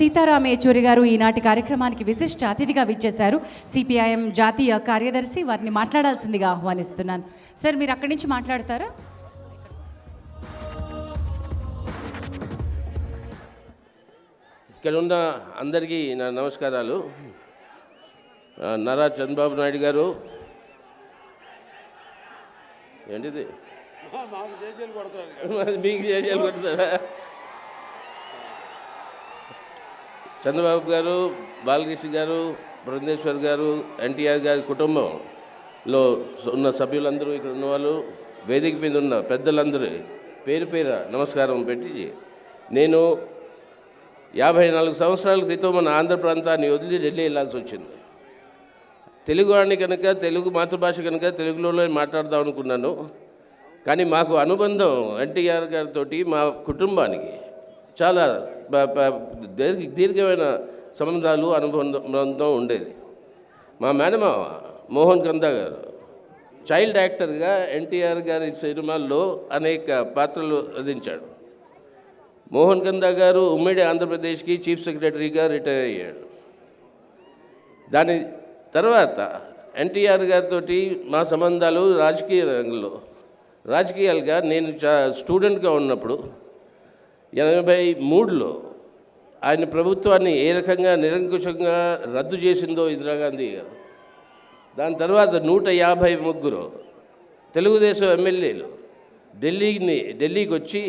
సీతారాం యేచూరి గారు ఈనాటి కార్యక్రమానికి విశిష్ట అతిథిగా విచ్చేశారు. సిపిఐఎం జాతీయ కార్యదర్శి వారిని మాట్లాడాల్సిందిగా ఆహ్వానిస్తున్నాను. సార్ మీరు అక్కడి నుంచి మాట్లాడతారా? ఇక్కడ ఉన్న అందరికీ నా నమస్కారాలు. నారా చంద్రబాబు నాయుడు గారు. ఏంటిది? మీకు చేసేయాలి కొడతారా చంద్రబాబు గారు బాలకృష్ణ గారు బృందేశ్వర్ గారు ఎన్టీఆర్ గారి కుటుంబంలో ఉన్న సభ్యులందరూ ఇక్కడ ఉన్న వాళ్ళు వేదిక మీద ఉన్న పెద్దలందరూ పేరు పేర నమస్కారం పెట్టి నేను యాభై నాలుగు సంవత్సరాల క్రితం మన ఆంధ్ర ప్రాంతాన్ని వదిలి ఢిల్లీ వెళ్ళాల్సి వచ్చింది. తెలుగు వాడిని కనుక తెలుగు మాతృభాష కనుక తెలుగులోనే మాట్లాడదాం అనుకున్నాను. కానీ మాకు అనుబంధం ఎన్టీఆర్ గారితో మా కుటుంబానికి చాలా దీర్ఘ దీర్ఘమైన సంబంధాలు అనుబంధం ఉండేది. మా మేనమావ మోహన్ కందా గారు చైల్డ్ యాక్టర్గా ఎన్టీఆర్ గారి సినిమాల్లో అనేక పాత్రలు అందించాడు మోహన్ కందా గారు ఉమ్మడి ఆంధ్రప్రదేశ్కి చీఫ్ సెక్రటరీగా రిటైర్ అయ్యాడు. దాని తర్వాత ఎన్టీఆర్ గారితో మా సంబంధాలు రాజకీయ రంగంలో రాజకీయాలుగా నేను చా స్టూడెంట్గా ఉన్నప్పుడు ఎనభై మూడులో ఆయన ప్రభుత్వాన్ని ఏ రకంగా నిరంకుశంగా రద్దు చేసిందో ఇందిరాగాంధీ గారు. దాని తర్వాత నూట యాభై ముగ్గురు తెలుగుదేశం ఎమ్మెల్యేలు ఢిల్లీని ఢిల్లీకి వచ్చి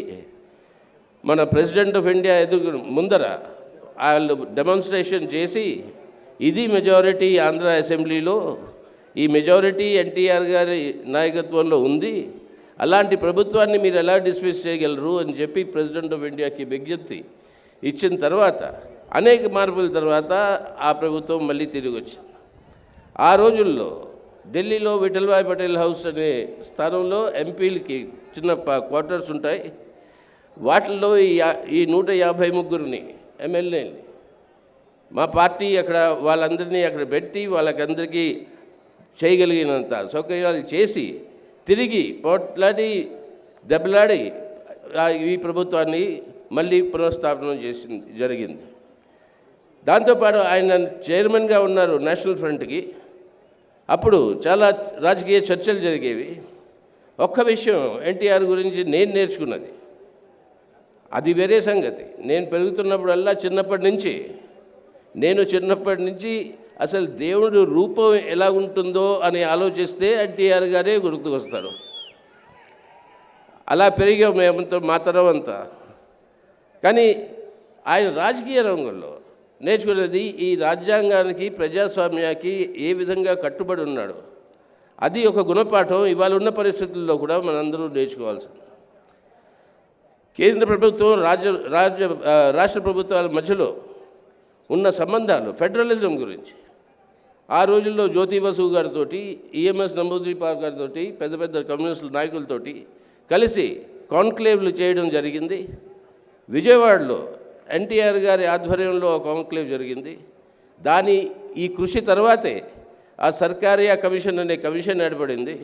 మన ప్రెసిడెంట్ ఆఫ్ ఇండియా ఎదురు ముందర వాళ్ళు డెమాన్స్ట్రేషన్ చేసి ఇది మెజారిటీ ఆంధ్ర అసెంబ్లీలో ఈ మెజారిటీ ఎన్టీఆర్ గారి నాయకత్వంలో ఉంది అలాంటి ప్రభుత్వాన్ని మీరు ఎలా డిస్మిస్ చేయగలరు అని చెప్పి ప్రెసిడెంట్ ఆఫ్ ఇండియాకి విజ్ఞప్తి ఇచ్చిన తర్వాత అనేక మార్పుల తర్వాత ఆ ప్రభుత్వం మళ్ళీ తిరిగి వచ్చింది. ఆ రోజుల్లో ఢిల్లీలో విఠల్భాయ్ పటేల్ హౌస్ అనే స్థానంలో ఎంపీలకి చిన్న క్వార్టర్స్ ఉంటాయి. వాటిల్లో ఈ ఈ నూట యాభై ముగ్గురిని ఎమ్మెల్యేని మా పార్టీ అక్కడ వాళ్ళందరినీ అక్కడ పెట్టి వాళ్ళకందరికీ చేయగలిగినంత సౌకర్యాలు చేసి తిరిగి పోట్లాడి దెబ్బలాడి ఈ ప్రభుత్వాన్ని మళ్ళీ పునఃస్థాపన చేసింది జరిగింది. దాంతోపాటు ఆయన చైర్మన్గా ఉన్నారు నేషనల్ ఫ్రంట్కి. అప్పుడు చాలా రాజకీయ చర్చలు జరిగేవి. ఒక్క విషయం ఎన్టీఆర్ గురించి నేను నేర్చుకున్నది. అది వేరే సంగతి. నేను పెరుగుతున్నప్పుడల్లా చిన్నప్పటి నుంచి నేను చిన్నప్పటి నుంచి అసలు దేవుడు రూపం ఎలా ఉంటుందో అని ఆలోచిస్తే ఎన్టీఆర్ గారే గుర్తుకొస్తారు. అలా పెరిగాం మేమంతా మా అంతా. కానీ ఆయన రాజకీయ రంగంలో నేర్చుకునేది ఈ రాజ్యాంగానికి ప్రజాస్వామ్యానికి ఏ విధంగా కట్టుబడి ఉన్నాడు. అది ఒక గుణపాఠం ఇవాళ ఉన్న పరిస్థితుల్లో కూడా మనందరూ నేర్చుకోవాల్సింది. కేంద్ర ప్రభుత్వం రాజ్య రాజ్య రాష్ట్ర ప్రభుత్వాల మధ్యలో ఉన్న సంబంధాలు ఫెడరలిజం గురించి ఆ రోజుల్లో జ్యోతి బసు గారితో ఈఎంఎస్ నమోదీపాల్ గారితో పెద్ద పెద్ద కమ్యూనిస్టు నాయకులతోటి కలిసి కాన్క్లేవ్లు చేయడం జరిగింది. విజయవాడలో ఎన్టీఆర్ గారి ఆధ్వర్యంలో ఒక కాన్క్లేవ్ జరిగింది. దాని ఈ కృషి తర్వాతే ఆ సర్కారియా కమిషన్ అనే కమిషన్ ఏర్పడింది.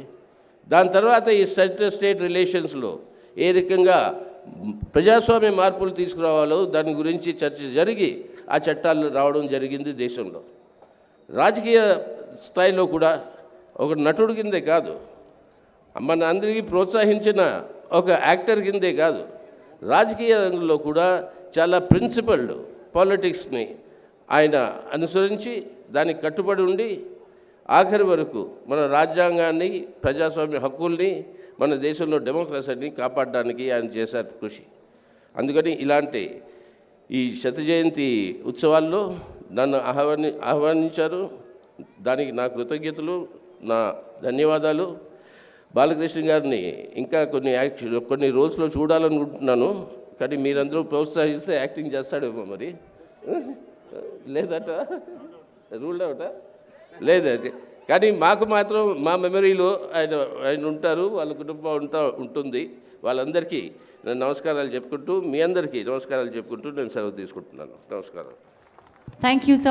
దాని తర్వాత ఈ స్టేట్ స్టేట్ రిలేషన్స్లో ఏ రకంగా ప్రజాస్వామ్య మార్పులు తీసుకురావాలో దాని గురించి చర్చ జరిగి ఆ చట్టాలు రావడం జరిగింది దేశంలో. రాజకీయ స్థాయిలో కూడా ఒక నటుడు కిందే కాదు. మన అందరికీ ప్రోత్సహించిన ఒక యాక్టర్ కిందే కాదు. రాజకీయ రంగంలో కూడా చాలా ప్రిన్సిపల్డ్ పాలిటిక్స్ని ఆయన అనుసరించి దానికి కట్టుబడి ఉండి ఆఖరి వరకు మన రాజ్యాంగాన్ని ప్రజాస్వామ్య హక్కుల్ని మన దేశంలో డెమోక్రసీని కాపాడడానికి ఆయన చేశారు కృషి. అందుకని ఇలాంటి ఈ శత జయంతి ఉత్సవాల్లో నన్ను ఆహ్వాని ఆహ్వానించారు. దానికి నా కృతజ్ఞతలు నా ధన్యవాదాలు. బాలకృష్ణ గారిని ఇంకా కొన్ని యాక్ట్ కొన్ని రోజుల్లో చూడాలనుకుంటున్నాను. కానీ మీరందరూ ప్రోత్సహిస్తే యాక్టింగ్ చేస్తాడేమో మరి. లేదట? రూల్ అవుట? లేదు కానీ మాకు మాత్రం మా మెమరీలో ఆయన ఆయన ఉంటారు. వాళ్ళ కుటుంబం ఉంటా ఉంటుంది. వాళ్ళందరికీ నేను నమస్కారాలు చెప్పుకుంటూ మీ అందరికీ నమస్కారాలు చెప్పుకుంటూ నేను సెలవు తీసుకుంటున్నాను. నమస్కారం. Thank you, sir.